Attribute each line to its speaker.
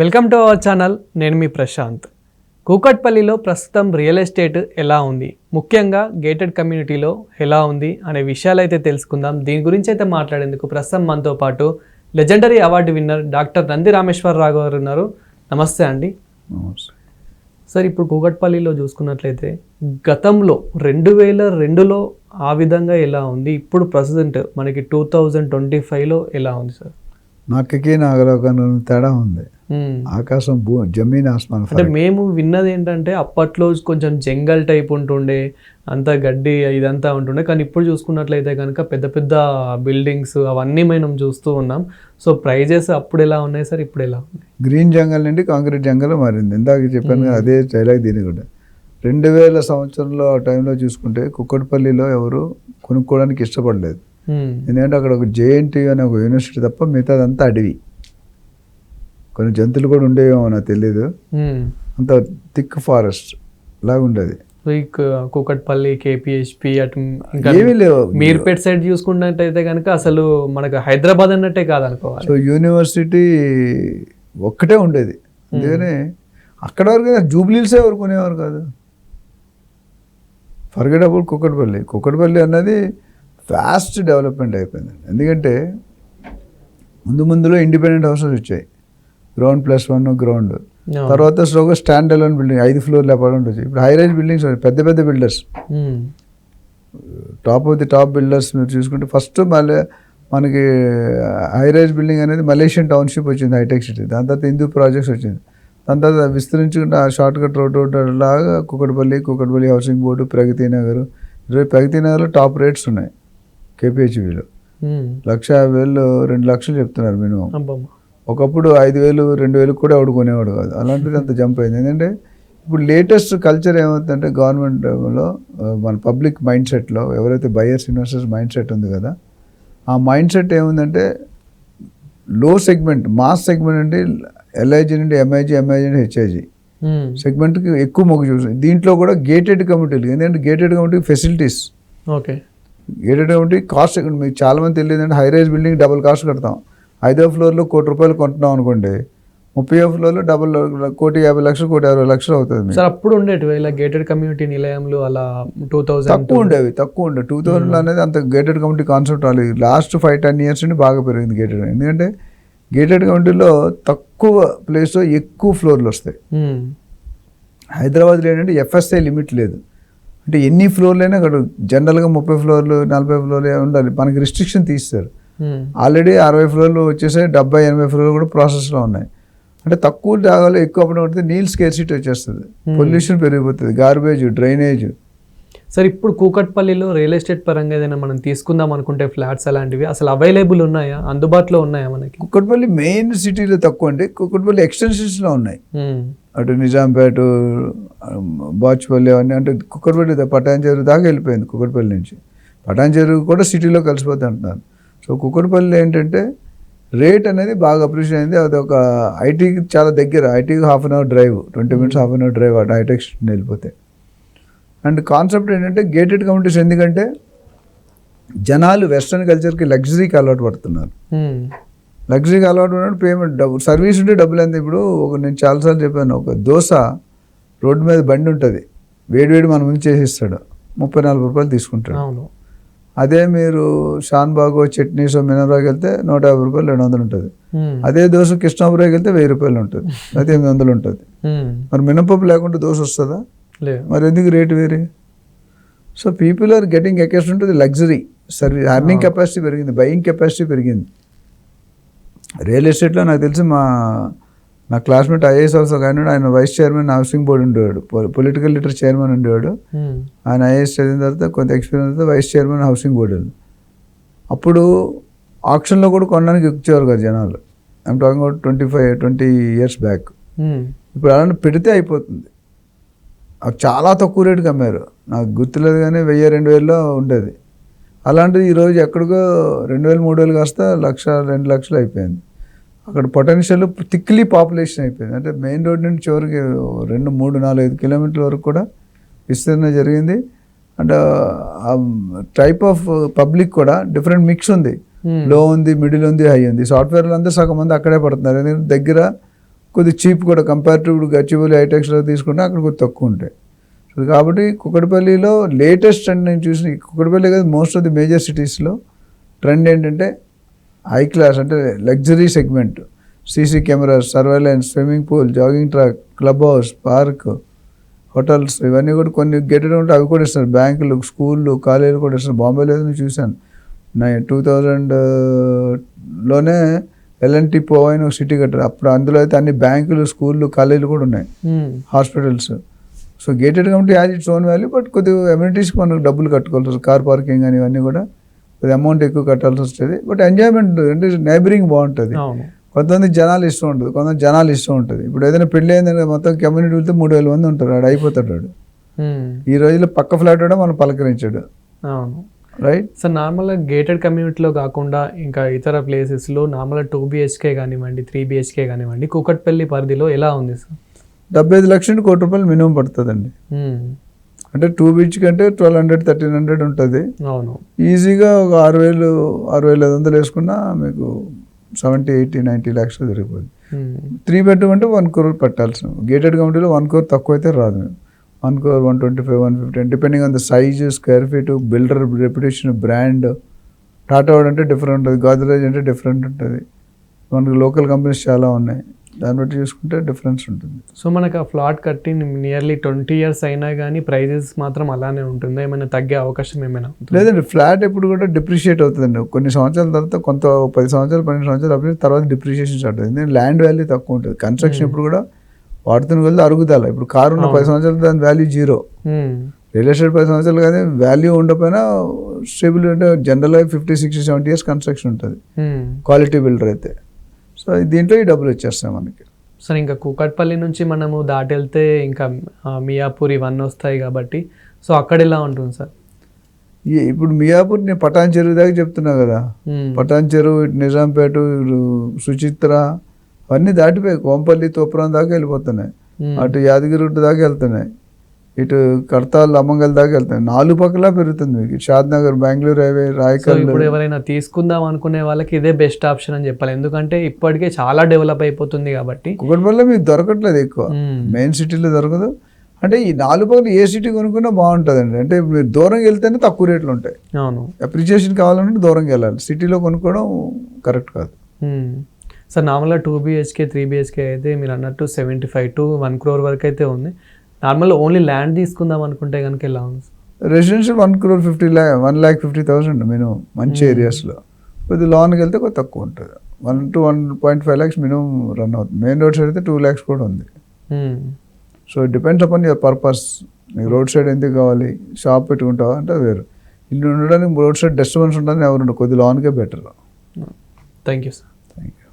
Speaker 1: Welcome to our channel నేను మీ ప్రశాంత్. కూకట్పల్లిలో ప్రస్తుతం రియల్ ఎస్టేట్ ఎలా ఉంది? ముఖ్యంగా గేటెడ్ కమ్యూనిటీలో ఎలా ఉంది అనే విషయాలు అయితే తెలుసుకుందాం. దీని గురించి అయితే మాట్లాడేందుకు ప్రస్తుతం మనతో పాటు legendary award winner doctor Nandi Rameshwararao garu ఉన్నారు. నమస్తే అండి. సార్ ఇప్పుడు కూకట్పల్లిలో చూసుకున్నట్లయితే గతంలో రెండు వేల రెండులో ఆ విధంగా ఎలా ఉంది? ఇప్పుడు ప్రజెంట్ మనకి టూ థౌజండ్ ట్వంటీ ఫైవ్లో ఎలా ఉంది సార్?
Speaker 2: నక్కకి నాగలోకం తేడా ఉంది. ఆకాశం భూ జమీన్ ఆస్మాన్
Speaker 1: అంటే మేము విన్నది ఏంటంటే అప్పట్లో కొంచెం జంగల్ టైప్ ఉంటుండే అంత గడ్డి ఇదంతా ఉంటుండే. కానీ ఇప్పుడు చూసుకున్నట్లయితే కనుక పెద్ద పెద్ద బిల్డింగ్స్ అవన్నీ మనం చూస్తూ ఉన్నాం. సో ప్రైజెస్ అప్పుడు ఎలా ఉన్నాయి సార్? ఇప్పుడు ఎలా ఉన్నాయి?
Speaker 2: గ్రీన్ జంగల్ నుండి కాంక్రీట్ జంగల్ మారింది. ఇందాక చెప్పాను అదే డైలాగ్ దీని కూడా. రెండు వేల సంవత్సరంలో ఆ టైంలో చూసుకుంటే కుక్కటిపల్లిలో ఎవరు కొనుక్కోవడానికి ఇష్టపడలేదు. ఎందుకంటే అక్కడ ఒక జేఎన్టీ అనే ఒక యూనివర్సిటీ తప్ప మిగతాదంతా అడవి. కొన్ని జంతువులు కూడా ఉండేవేమో నాకు తెలియదు. అంత థిక్ ఫారెస్ట్ లాగా ఉండేది.
Speaker 1: సో ఈ క- కూకట్పల్లి కేపిహెచ్పి అటు
Speaker 2: ఏమీ లేవు.
Speaker 1: మీర్పేట్ సైడ్ చూసుకున్నట్టయితే కనుక అసలు మనకు హైదరాబాద్ అన్నట్టే కాదనుకోవాలి
Speaker 2: సో యూనివర్సిటీ ఒక్కటే ఉండేది. అందుకని అక్కడ వరకు జూబ్లీల్సే ఎవరు కొనేవారు కాదు. ఫర్గెటబుల్ కుక్కటిపల్లి కుక్కటిపల్లి అన్నది ఫాస్ట్ డెవలప్మెంట్ అయిపోయింది. ఎందుకంటే ముందు ముందులో ఇండిపెండెంట్ హౌసెస్ వచ్చాయి. Ground plus one ground. తర్వాత స్లోగా స్టాండ్ అలోన్ బిల్డింగ్ ఐదు ఫ్లోర్లు అపార్ట్మెంట్ ఇప్పుడు హై రైజ్ బిల్డింగ్స్ పెద్ద పెద్ద builders. Top of the top builders మీరు చూసుకుంటే ఫస్ట్ మళ్ళీ మనకి హై రైజ్ బిల్డింగ్ అనేది మలేషియన్ టౌన్షిప్ వచ్చింది హైటెక్ సిటీ దాని తర్వాత హిందూ ప్రాజెక్ట్స్ వచ్చింది దాని తర్వాత విస్తరించుకుంటే ఆ షార్ట్ కట్ రోడ్ రోడ్ లాగా కుకట్పల్లి కుకట్పల్లి హౌసింగ్ బోర్డు ప్రగతి నగర్ ఈరోజు ప్రగతి నగర్లో టాప్ రేట్స్ ఉన్నాయి కేపీహెచ్బిలో
Speaker 1: మ్మ్.
Speaker 2: లక్ష యాభై వేలు రెండు లక్షలు చెప్తున్నారు మినిమం. ఒకప్పుడు ఐదు వేలు రెండు వేలు కూడా ఎవడు కొనేవాడు కాదు. అలాంటిది అంత జంప్ అయింది. ఎందుకంటే ఇప్పుడు లేటెస్ట్ కల్చర్ ఏమవుతుందంటే గవర్నమెంట్లో మన పబ్లిక్ మైండ్ సెట్లో ఎవరైతే బయర్స్ ఇన్వెస్టర్స్ మైండ్ సెట్ ఉంది కదా ఆ మైండ్ సెట్ ఏముందంటే లో సెగ్మెంట్ మాస్ సెగ్మెంట్ అంటే ఎల్ఐజీ నుండి ఎంఐజీ ఎంఐజీ నుండి హెచ్ఐజీ. సెగ్మెంట్కి ఎక్కువ మొగ్గు చూస్తుంది దీంట్లో కూడా గేటెడ్ కమిటీలు ఎందుకంటే gated committee facilities
Speaker 1: okay
Speaker 2: gated committee cost మీకు చాలా మంది తెలియదు అంటే high rise building double cost కడతాం. ఐదో ఫ్లోర్లో కోటి రూపాయలు కొంటున్నాం అనుకోండి ముప్పై ఫ్లోర్లో డబుల్ కోటి యాభై లక్షలు కోటి అరవై లక్షలు అవుతుంది
Speaker 1: సార్ అప్పుడు ఉండేటివి ఇలా గేటెడ్ కమ్యూనిటీ నిలయంలో అలా టూ థౌజండ్
Speaker 2: తక్కువ ఉండేవి తక్కువ ఉండే. టూ థౌజండ్ అనేది అంత గేటెడ్ కమిటీ కాన్సెప్ట్ రాలేదు. లాస్ట్ ఫైవ్ టెన్ ఇయర్స్ నుండి బాగా పెరిగింది గేటెడ్ ఎందుకంటే గేటెడ్ కమిటీలో తక్కువ ప్లేస్లో ఎక్కువ ఫ్లోర్లు వస్తాయి. హైదరాబాద్లో ఏంటంటే ఎఫ్ఎస్ఐ లిమిట్ లేదు. అంటే ఎన్ని ఫ్లోర్లు అయినా అక్కడ జనరల్గా ముప్పై ఫ్లోర్లు నలభై ఫ్లోర్లు ఉండాలి. మనకి రిస్ట్రిక్షన్ తీస్తారు. ఆల్రెడీ అరవై ఫ్లోర్లు వచ్చేసాయి డెబ్బై ఎనభై ఫ్లోర్లు కూడా ప్రాసెస్లో ఉన్నాయి. అంటే తక్కువ జాగాలో ఎక్కువ అప్పుడు పడితే నీళ్ళు స్కేర్సిటీ వచ్చేస్తుంది. పొల్యూషన్ పెరిగిపోతుంది గార్బేజ్ డ్రైనేజ్.
Speaker 1: సార్ ఇప్పుడు కూకట్పల్లిలో రియల్ ఎస్టేట్ పరంగా ఏదైనా మనం తీసుకుందాం అనుకుంటే ఫ్లాట్స్ అలాంటివి అసలు అవైలబుల్ ఉన్నాయా? అందుబాటులో ఉన్నాయా మనకి?
Speaker 2: కుక్కట్పల్లి మెయిన్ సిటీలో తక్కువ అండి కుక్కట్పల్లి ఎక్స్టెన్షన్స్లో ఉన్నాయి. అటు నిజాంపేట బాచ్పల్లి అవన్నీ అంటే కుక్కట్పల్లి పటాన్చెరు దాకా వెళ్ళిపోయింది కుక్కట్పల్లి నుంచి. పటాన్చెరు కూడా సిటీలో కలిసిపోతుంది అంటున్నారు. సో కుక్కట్పల్లి ఏంటంటే రేట్ అనేది బాగా అప్రిషియేట్ అయింది. అది ఒక ఐటీకి చాలా దగ్గర ఐటీకి half an hour drive twenty minutes half an hour drive అటు హైటెక్ సిటీ వెళ్ళిపోతే. అండ్ కాన్సెప్ట్ ఏంటంటే గేటెడ్ కమ్యూనిటీస్ ఎందుకంటే జనాలు వెస్ట్రన్ కల్చర్కి లగ్జరీకి అలవాటు పడుతున్నారు. లగ్జరీకి అలవాటు ఉన్నప్పుడు పేమెంట్ డబ్బు సర్వీస్ ఉంటే డబ్బులు ఎంత? ఇప్పుడు ఒక నేను చాలాసార్లు చెప్పాను ఒక దోశ రోడ్డు మీద బండి ఉంటుంది వేడివేడి మన ముందు చేసిస్తాడు ముప్పై నాలుగు రూపాయలు తీసుకుంటాడు. అదే మీరు షాన్ బాగో చట్నీస్ మినరాకి వెళ్తే నూట యాభై రూపాయలు రెండు వందలు ఉంటుంది. అదే దోశ కృష్ణాపురాకి వెళ్తే వెయ్యి రూపాయలు ఉంటుంది. అయితే ఎనిమిది వందలు ఉంటుంది. మరి మినపప్పు లేకుండా దోశ వస్తుందా? మరి ఎందుకు రేటు వేరే? So people are getting access ఉంటుంది లగ్జరీ సర్వీస్ అర్నింగ్ కెపాసిటీ పెరిగింది బయింగ్ కెపాసిటీ పెరిగింది. రియల్ ఎస్టేట్లో నాకు తెలిసి మా నా క్లాస్మేట్ ఐఏఎస్ ఆఫీసర్ ఒక ఆయన వైస్ చైర్మన్ హౌసింగ్ బోర్డు ఉండేవాడు. పొలిటికల్ లీడర్ చైర్మన్ ఉండేవాడు. ఆయన ఐఏఎస్ చదివిన తర్వాత కొంత ఎక్స్పీరియన్స్ తర్వాత వైస్ చైర్మన్ హౌసింగ్ బోర్డు అప్పుడు ఆప్షన్లో కూడా కొనడానికి ఇచ్చేవారు కదా జనాలు. I'm talking about twenty five twenty years back. ఇప్పుడు అలాంటి పెడితే అయిపోతుంది. అవి చాలా తక్కువ రేటుకి అమ్మారు. నాకు గుర్తులేదు కానీ వెయ్యి రెండు వేలలో ఉండేది. అలాంటిది ఈరోజు ఎక్కడికో రెండు వేలు మూడు వేలు కాస్త లక్ష రెండు లక్షలు అయిపోయింది. అక్కడ పొటెన్షియల్ థిక్లీ పాపులేషన్ అయిపోయింది. అంటే మెయిన్ రోడ్ నుండి చివరికి రెండు మూడు నాలుగు ఐదు కిలోమీటర్ల వరకు కూడా విస్తరణ జరిగింది. అండ్ టైప్ ఆఫ్ పబ్లిక్ కూడా డిఫరెంట్ మిక్స్ ఉంది. లో ఉంది మిడిల్ ఉంది హై ఉంది. సాఫ్ట్వేర్లు అందరూ సగం మంది అక్కడే పడుతున్నారు. ఎందుకంటే దగ్గర కొద్ది చీప్ కూడా కంపేరిటివ్ గచ్చిబౌలి హైటెక్స్లో తీసుకుంటే అక్కడ కొద్ది తక్కువ ఉంటాయి. సో కాబట్టి కుక్కడపల్లిలో లేటెస్ట్ ట్రెండ్ నేను చూసిన కుక్కడపల్లి కాదు మోస్ట్ ఆఫ్ ది మేజర్ సిటీస్లో ట్రెండ్ ఏంటంటే హై క్లాస్ అంటే luxury segment CC cameras surveillance swimming pool jogging track club house park hotels ఇవన్నీ కూడా కొన్ని గెటెడ్ ఉంటే అవి కూడా ఇస్తారు బ్యాంకులు స్కూళ్ళు కాలేజీలు కూడా ఇస్తారు బాంబేలో నేను చూశాను? నా టూ థౌజండ్లోనే ఎల్ఎన్టీ పోవైన ఒక సిటీ కట్టారు. అప్పుడు అందులో అయితే అన్ని బ్యాంకులు స్కూళ్ళు కాలేజీలు కూడా ఉన్నాయి. Hospitals so gated community as its own value but కొద్దిగా అమ్యూనిటీస్కి మనకు డబ్బులు కట్టుకోవాల్సి వస్తుంది. కార్ పార్కింగ్ అని ఇవన్నీ కూడా. కొద్దిగా అమౌంట్ ఎక్కువ కట్టాల్సి వస్తుంది. బట్ ఎంజాయ్మెంట్ అంటే నైబరింగ్ బాగుంటుంది. కొంతమంది జనాలు ఇష్టం ఉంటుంది కొంతమంది జనాలు ఇష్టం ఉంటుంది. ఇప్పుడు ఏదైనా పెళ్ళి అయిందంటే మొత్తం కమ్యూనిటీ వెళ్తే మూడు వేల మంది ఉంటారు. ఆడు అయిపోతాడు
Speaker 1: మ్మ్.
Speaker 2: ఈ రోజుల్లో పక్క ఫ్లాట్ కూడా మనం పలకరించాడు.
Speaker 1: అవును.
Speaker 2: రైట్
Speaker 1: సో నార్మల్గా గేటెడ్ కమ్యూనిటీలో కాకుండా ఇంకా ఇతర ప్లేసెస్లో నార్మల్గా టూ బిహెచ్కే కానివ్వండి త్రీ బిహెచ్కే కానివ్వండి కూకట్పల్లి పరిధిలో ఎలా ఉంది సార్
Speaker 2: డెబ్బై ఐదు లక్షల కోటి రూపాయలు మినిమం పడుతుందండి. అంటే టూ బీచ్ కంటే ట్వెల్వ్ హండ్రెడ్ థర్టీన్ హండ్రెడ్ ఉంటుంది.
Speaker 1: అవును.
Speaker 2: ఈజీగా ఒక ఆరు వేలు ఆరు వేల ఐదు వందలు వేసుకున్నా మీకు సెవెంటీ ఎయిటీ నైంటీ ల్యాక్స్ జరిగిపోతుంది
Speaker 1: మ్మ్.
Speaker 2: త్రీ బెడ్రూమ్ అంటే వన్ క్రోర్ పెట్టాల్సి గేటెడ్ కమిటీలో వన్ క్రోర్ తక్కువ అయితే రాదు. మేము one crore one twenty five one fifty depending on the size square feet builder reputation brand Tata వాడ్ అంటే డిఫరెంట్ ఉంటుంది గాద్రేజ్ అంటే డిఫరెంట్ ఉంటుంది. మనకు లోకల్ కంపెనీస్ చాలా ఉన్నాయి. దాన్ని బట్టి చూసుకుంటే డిఫరెన్స్ ఉంటుంది.
Speaker 1: సో మనకు ఆ ఫ్లాట్ కట్టి నియర్లీ ట్వంటీ ఇయర్స్ అయినా కానీ ప్రైజెస్ మాత్రం అలానే ఉంటుందా. ఏమైనా తగ్గే అవకాశం ఏమైనా?
Speaker 2: లేదండి ఫ్లాట్ ఎప్పుడు కూడా డిప్రిషియేట్ అవుతుందండి. కొన్ని సంవత్సరాల తర్వాత కొంత పది సంవత్సరాలు పన్నెండు సంవత్సరాలు అప్పుడు తర్వాత డిప్రిషియేషన్ స్టార్ట్ అవుతుంది. ఎందుకంటే ల్యాండ్ వాల్యూ తక్కువ ఉంటుంది. కన్స్ట్రక్షన్ ఇప్పుడు కూడా వాడుతున్న కొద్ది అరుగుదల. ఇప్పుడు కారు ఉన్న పది సంవత్సరాలు దాని వాల్యూ జీరో. రియల్ ఎస్టేట్ పది సంవత్సరాలు కానీ వాల్యూ ఉండకపోయినా స్టేబుల్ అంటే జనరల్గా fifty sixty seventy years construction ఉంటుంది. క్వాలిటీ బిల్డర్ అయితే. సో దీంట్లో ఈ డబ్బులు వచ్చేస్తాయి మనకి.
Speaker 1: సరే ఇంకా కూకట్పల్లి నుంచి మనము దాటి వెళ్తే ఇంకా మియాపూర్ ఇవన్నీ వస్తాయి కాబట్టి. సో అక్కడ ఎలా ఉంటుంది సార్?
Speaker 2: ఇప్పుడు మియాపూర్ నేను పటాన్ చెరువు దాకా చెప్తున్నా కదా. పటాన్ చెరువు ఇటు నిజాంపేట ఇటు సుచిత్ర అవన్నీ దాటిపోయి కోంపల్లి తోపురం దాకా వెళ్ళిపోతున్నాయి. అటు యాదగిరిగుట్ట దాకా వెళ్తున్నాయి. ఇటు కడతాల్ అమ్మంగల్ దాకా వెళ్తున్నాయి నాలుగు పక్కల పెరుగుతుంది మీకు. షాద్ నగర్ బెంగళూరు హైవే రాయకల్
Speaker 1: ఇప్పుడు ఎవరైనా తీసుకుందాం అనుకునే వాళ్ళకి ఇదే బెస్ట్ ఆప్షన్ అని చెప్పాలి. ఎందుకంటే ఇప్పటికే చాలా డెవలప్ అయిపోతుంది కాబట్టి.
Speaker 2: కుక్కడపల్లిలో మీకు దొరకట్లేదు ఎక్కువ. మెయిన్ సిటీలో దొరకదు. అంటే ఈ నాలుగు పక్కల ఏ సిటీ కొనుక్కున్నా బాగుంటుందండి. అంటే మీరు దూరంగా వెళ్తేనే తక్కువ రేట్లు ఉంటాయి.
Speaker 1: అవును.
Speaker 2: అప్రిషియేషన్ కావాలంటే దూరంగా వెళ్ళాలి. సిటీలో కొనుక్కోవడం కరెక్ట్ కాదు.
Speaker 1: సార్ నార్మల్గా టూ బిహెచ్కే త్రీ బిహెచ్కే అయితే మీరు అన్నట్టు seventy five to one crore వరకు అయితే ఉంది. నార్మల్ ఓన్లీ ల్యాండ్ తీసుకుందాం అనుకుంటే కనుక ఎలా ఉంది?
Speaker 2: Residential one crore fifty lakh one lakh fifty thousand minimum మంచి ఏరియాస్లో. కొద్ది లోన్కి వెళ్తే కొద్ది తక్కువ ఉంటుంది. One to one point five lakhs minimum run అవుతుంది. మెయిన్ రోడ్ సైడ్ అయితే టూ ల్యాక్స్ కూడా ఉంది.
Speaker 1: మ్మ్.
Speaker 2: So depends upon your purpose. నీకు రోడ్ సైడ్ ఎందుకు కావాలి? షాప్ పెట్టుకుంటావా? అంటే వేరు. ఇల్లు ఉండడానికి రోడ్ సైడ్ డిస్టర్బెన్స్ ఉంటుంది ఎవరు ఉండదు కొద్ది లోన్కే బెటర్.
Speaker 1: Thank you sir